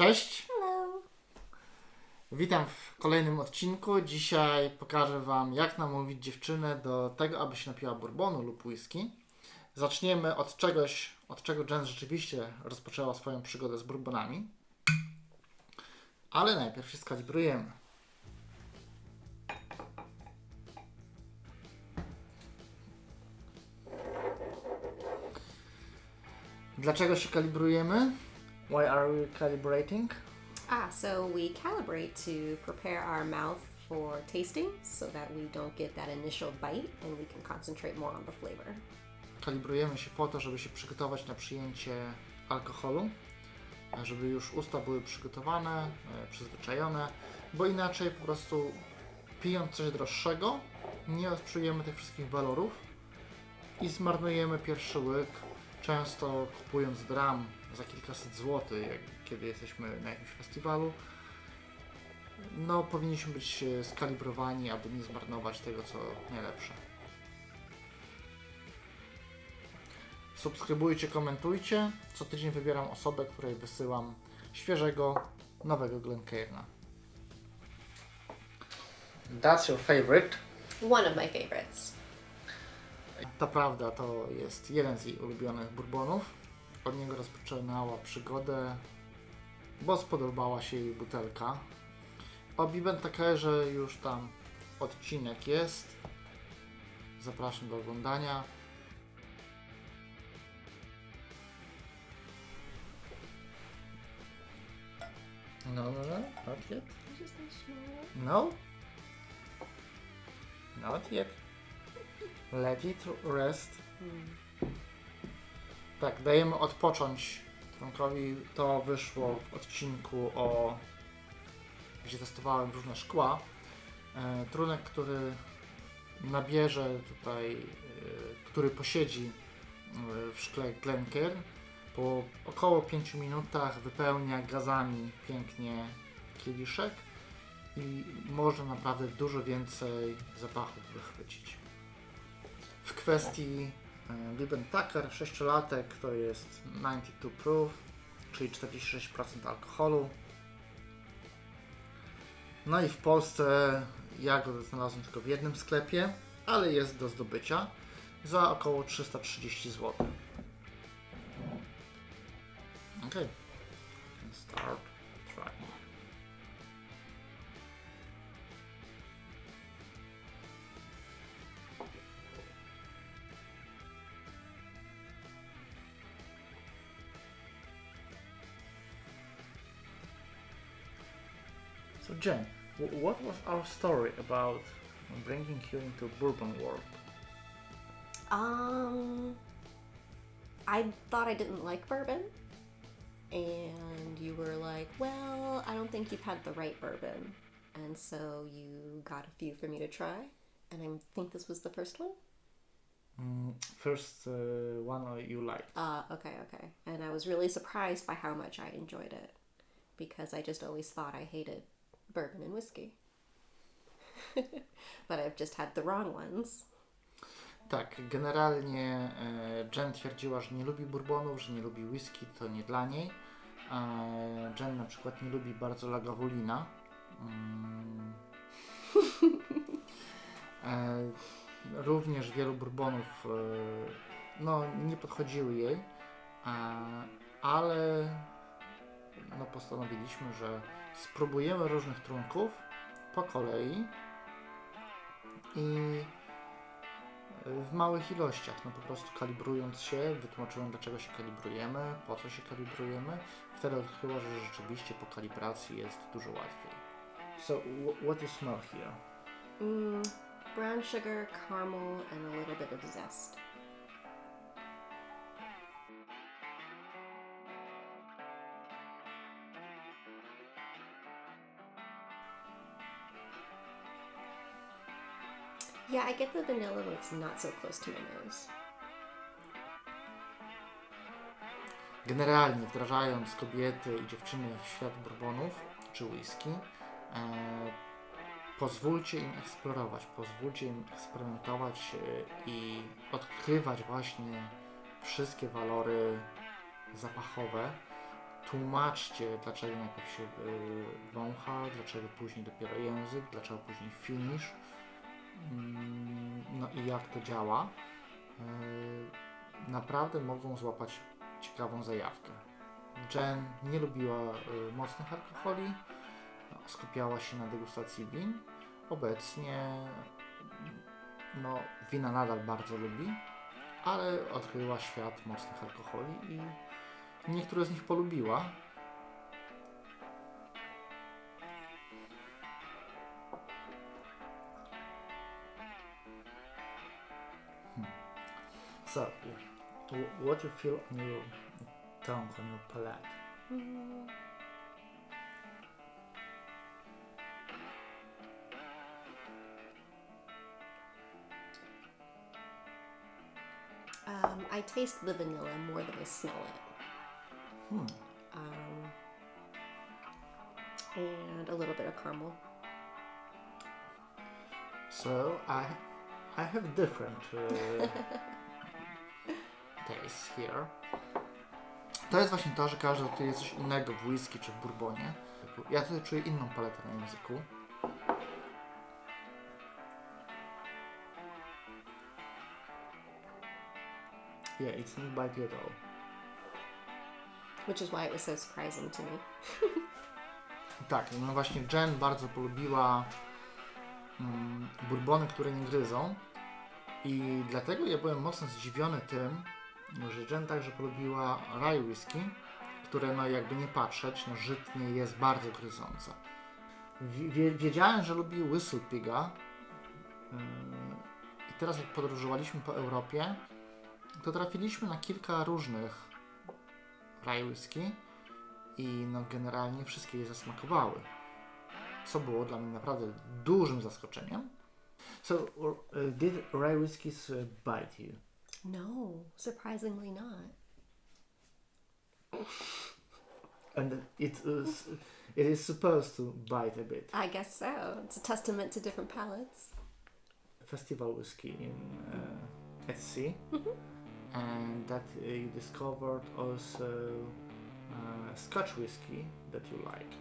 Cześć, Hello. witam w kolejnym odcinku. Dzisiaj pokażę Wam, jak namówić dziewczynę do tego, aby się napiła bourbonu lub whisky. Zaczniemy od czegoś, od czego Jen rzeczywiście rozpoczęła swoją przygodę z bourbonami. Ale najpierw się skalibrujemy. Dlaczego się kalibrujemy? Why are we calibrating? Ah, so we calibrate to prepare our mouth for tasting so that we don't get that initial bite and we can concentrate more on the flavor. kalibrujemy się po to, żeby się przygotować na przyjęcie alkoholu, żeby już usta były przygotowane, e, przyzwyczajone, bo inaczej po prostu pijąc coś droższego, nie odczujemy tych wszystkich walorów i zmarnujemy pierwszy łyk, często kupując dram za kilkaset złotych, jak kiedy jesteśmy na jakimś festiwalu. No, powinniśmy być e, skalibrowani, aby nie zmarnować tego, co najlepsze. Subskrybujcie, komentujcie. Co tydzień wybieram osobę, której wysyłam świeżego, nowego Glencairna. That's your favorite. One of my favorites. Ta prawda to jest jeden z jej ulubionych bourbonów. Od niego rozpoczynała przygodę, bo spodobała się jej butelka. O Bibentakerze już tam odcinek jest. Zapraszam do oglądania. No, no, no, not yet. No? Not yet. Let it rest. Tak, dajemy odpocząć trunkowi. To wyszło w odcinku o gdzie testowałem różne szkła. E, trunek, który nabierze tutaj, e, który posiedzi e, w szkle Glencairn po około 5 minutach wypełnia gazami pięknie kieliszek i można naprawdę dużo więcej zapachów wychwycić. W kwestii e, Lieben Tucker 6-latek to jest 92 proof, czyli 46% alkoholu. No i w Polsce ja go znalazłem tylko w jednym sklepie, ale jest do zdobycia za około 330 zł. So Jen, wh- what was our story about bringing you into bourbon world? Um, I thought I didn't like bourbon. And you were like, well, I don't think you've had the right bourbon. And so you got a few for me to try. And I think this was the first one. Mm, first uh, one you liked. Uh, okay, okay. And I was really surprised by how much I enjoyed it because I just always thought I hated bourbon and whiskey. but I've just had the wrong ones. Tak, generalnie e, Jen twierdziła, że nie lubi bourbonów, że nie lubi whisky, to nie dla niej. E, Jen na przykład nie lubi bardzo lagavulina. Mm. E, również wielu bourbonów no, nie podchodziły jej, ale no, postanowiliśmy, że spróbujemy różnych trunków po kolei i w małych ilościach, no po prostu kalibrując się, wytłumaczyłem dlaczego się kalibrujemy, po co się kalibrujemy. Wtedy odkryła, że rzeczywiście po kalibracji jest dużo łatwiej. So, wh- what you smell here? Mm, brown sugar, caramel, and a little bit of zest. I get the vanilla, but it's not so close to my nose. Generalnie wdrażając kobiety i dziewczyny w świat bourbonów czy whisky, e, pozwólcie im eksplorować, pozwólcie im eksperymentować e, i odkrywać właśnie wszystkie walory zapachowe, tłumaczcie, dlaczego najpierw się y, wącha, dlaczego później dopiero język, dlaczego później finish, no i jak to działa. Y, naprawdę mogą złapać ciekawą zajawkę. Jen nie lubiła y, mocnych alkoholi, skupiała się na degustacji win. Obecnie no, wina nadal bardzo lubi, ale odkryła świat mocnych alkoholi i niektóre z nich polubiła. What you feel on your tongue, on your palate? Mm. Um, I taste the vanilla more than I smell it. Hmm. Um, and a little bit of caramel. So I I have different uh, tastes here. To jest właśnie to, że każdy odkryje coś innego w whisky czy w bourbonie. Ja tutaj czuję inną paletę na języku. Yeah, it's not bitey at all. Which is why it was so surprising to me. Tak, no właśnie Jen bardzo polubiła mm, bourbony, które nie gryzą i dlatego ja byłem mocno zdziwiony tym, że Jen także polubiła rye whisky, które no jakby nie patrzeć, no żytnie jest bardzo gryzące. Wie, wiedziałem, że lubi Whistle Piga yy, i teraz jak podróżowaliśmy po Europie, to trafiliśmy na kilka różnych rye whisky i no generalnie wszystkie je zasmakowały. Co było dla mnie naprawdę dużym zaskoczeniem. So, did rye whiskies bite you? No, surprisingly not. And it is, it is supposed to bite a bit. I guess so. It's a testament to different palates. Festival whiskey in uh, at sea, and that uh, you discovered also uh, Scotch whiskey that you liked.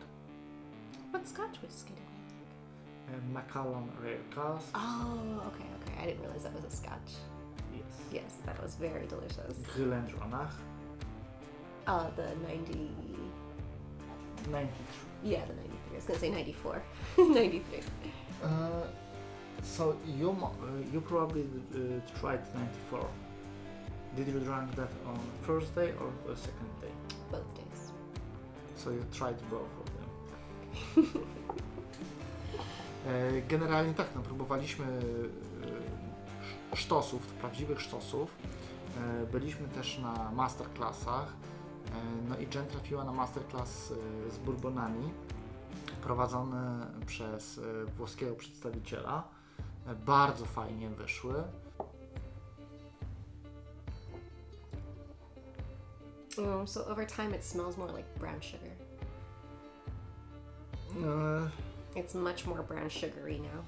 What Scotch whiskey did I like? Uh, Macallan Rare Cask. Oh, okay, okay. I didn't realize that was a Scotch. Yes. Yes, that was very delicious. Glendrannach. Uh, the 90. 93. Yeah, the 93. I was gonna say 94. 93. Uh, so you uh, you probably uh, tried 94. Did you drink that on first day or uh, second day? Both days. So you tried both of them. E, Generalnie tak, no, próbowaliśmy sztosów, prawdziwych sztosów. E, Byliśmy też na masterclassach. E, No i Jen trafiła na masterclass e, z bourbonami prowadzony przez włoskiego przedstawiciela. Bardzo fajnie wyszły. Mm, so over time, it smells more like brown sugar. E, It's much more brown sugary now.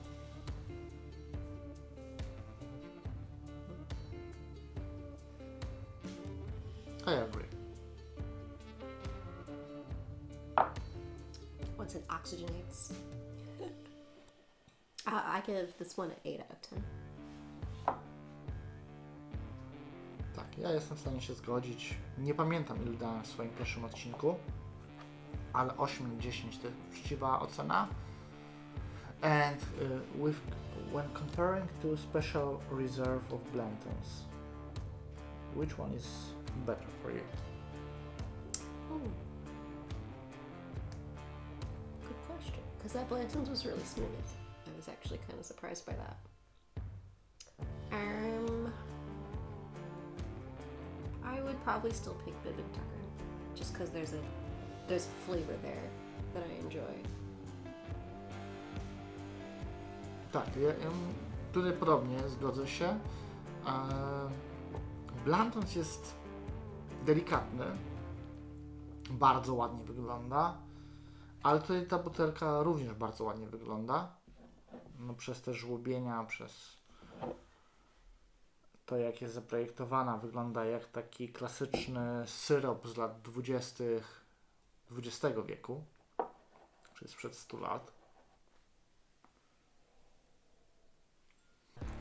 Once it oxygenates. uh, I give this one an 8 out of 10. Tak, ja jestem w stanie się zgodzić. Nie pamiętam ile dałem w swoim pierwszym odcinku, ale 8 na 10 to jest uczciwa ocena. And uh, with, when comparing to Special Reserve of Blantons, which one is better for you? Because that Blanton's was really smooth. I was actually kind of surprised by that. Um, I would probably still pick and Tucker, just because there's a there's flavor there that I enjoy. Tak, ja, ja tutaj podobnie zgodzę się. Blantons jest delikatny, bardzo ładnie wygląda, ale tutaj ta butelka również bardzo ładnie wygląda. No, przez te żłobienia, przez to jak jest zaprojektowana, wygląda jak taki klasyczny syrop z lat 20. XX wieku, czyli sprzed 100 lat.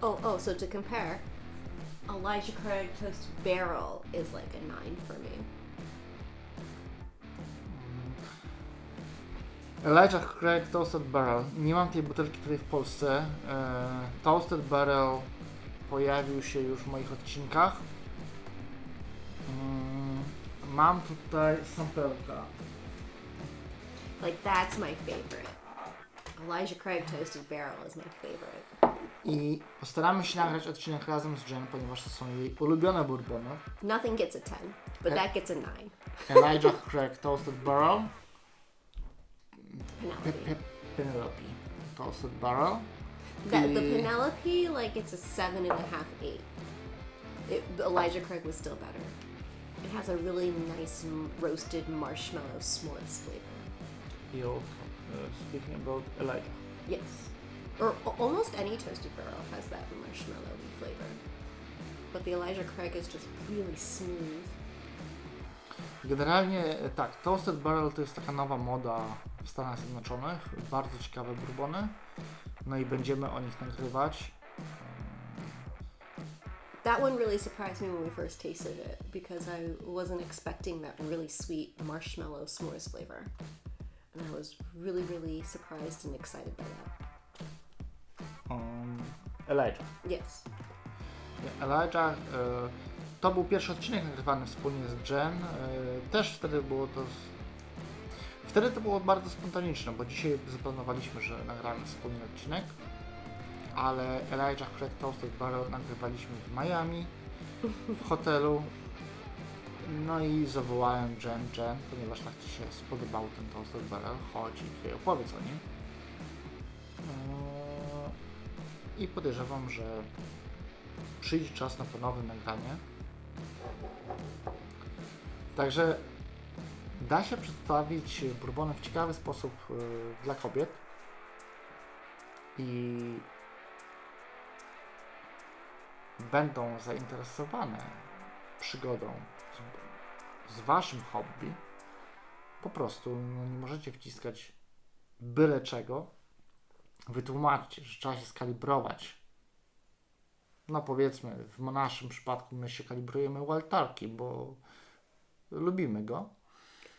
Oh, oh, so to compare, Elijah Craig Toasted Barrel is like a nine for me. Elijah Craig Toasted Barrel. Nie mam tej butelki tutaj w Polsce. E, Toasted Barrel pojawił się już w moich odcinkach. Mm, mam tutaj sampelka. Like that's my favorite. Elijah Craig Toasted Barrel is my favorite. I postaramy się nagrać odcinek razem z Jen, ponieważ to są jej ulubione bourbony. Nothing gets a 10, but Eh. that gets a 9. Elijah Craig Toasted Barrel. Pe- Penelope. Pe- Penelope Toasted Barrel. The the- Penelope, like it's a seven and a half, eight. It, Elijah Craig was still better. It has a really nice roasted marshmallow s'mores flavor. You uh, speaking about Elijah. Yes. Or almost any toasted barrel has that marshmallowy flavor. But the Elijah Craig is just really smooth. Generalnie tak, Toasted Barrel to jest taka nowa moda w Stanach Zjednoczonych. Bardzo ciekawe bourbony. No i będziemy o nich nagrywać. That one really surprised me when we first tasted it because I wasn't expecting that really sweet marshmallow s'mores flavor. And I was really, really surprised and excited by that. Um, Elijah. Yes. Elijah, e, to był pierwszy odcinek nagrywany wspólnie z Jen. E, też wtedy było to. Wtedy to było bardzo spontaniczne, bo dzisiaj zaplanowaliśmy, że nagramy wspólnie odcinek. Ale Elijah Craig Toasted Barrel nagrywaliśmy w Miami, w hotelu. No i zawołałem Jen, Jen, ponieważ tak Ci się spodobał ten Toasted Barrel, chodź i tutaj opowiedz o nim. E, I podejrzewam, że przyjdzie czas na ponowne nagranie. Także da się przedstawić bourbony w ciekawy sposób y, dla kobiet i będą zainteresowane przygodą z, z waszym hobby. Po prostu no, nie możecie wciskać byle czego. Wytłumaczcie, że trzeba się skalibrować no powiedzmy, w naszym przypadku my się kalibrujemy u altarki, bo lubimy go.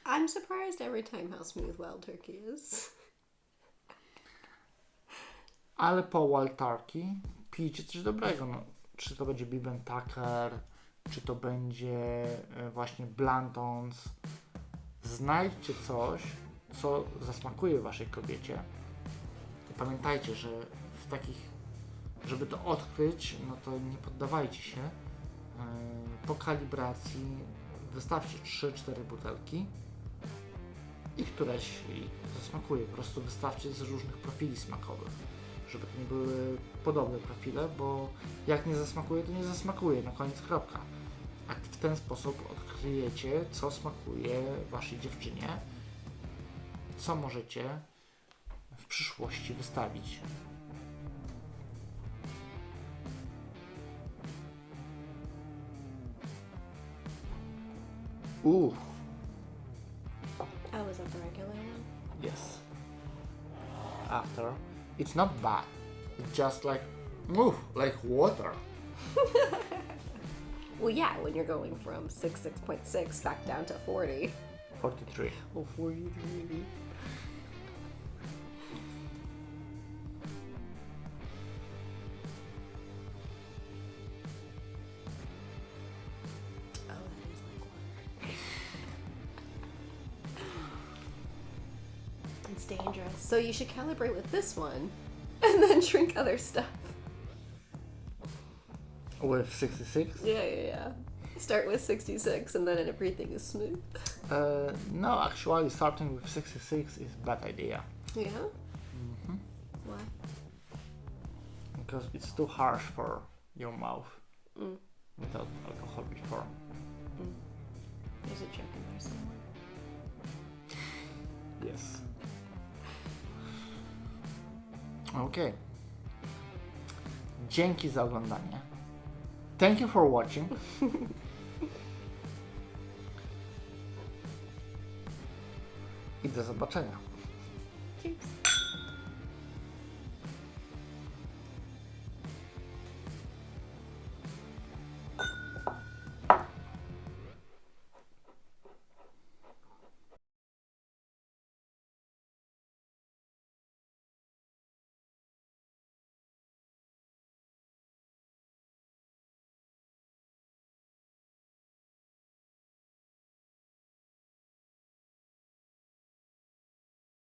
I'm surprised every time how smooth Wild Turkey is. Ale po altarki pijcie coś dobrego. No, czy to będzie Biben Tucker, czy to będzie e, właśnie Blantons. Znajdźcie coś, co zasmakuje waszej kobiecie. I pamiętajcie, że w takich, żeby to odkryć, no to nie poddawajcie się. E, Po kalibracji wystawcie 3-4 butelki i któreś zasmakuje. Po prostu wystawcie z różnych profili smakowych, żeby to nie były podobne profile, bo jak nie zasmakuje, to nie zasmakuje, na koniec kropka. A w ten sposób odkryjecie, co smakuje waszej dziewczynie, co możecie w przyszłości wystawić. That the regular one? yes. After, it's not bad. It's just like, ooh, like water. Well, yeah, when you're going from 6, 6.6 back down to 40. 43. Oh, 43. Dangerous. So you should calibrate with this one and then drink other stuff. With 66? Yeah, yeah, yeah. Start with 66 and then everything is smooth. Uh, no, actually, starting with 66 is bad idea Yeah? Mm-hmm. Why? because it's too harsh for your mouth Mm. without alcohol before. There's a joke in there somewhere. Yes. Okay. Dzięki za oglądanie. Thank you for watching. i do zobaczenia.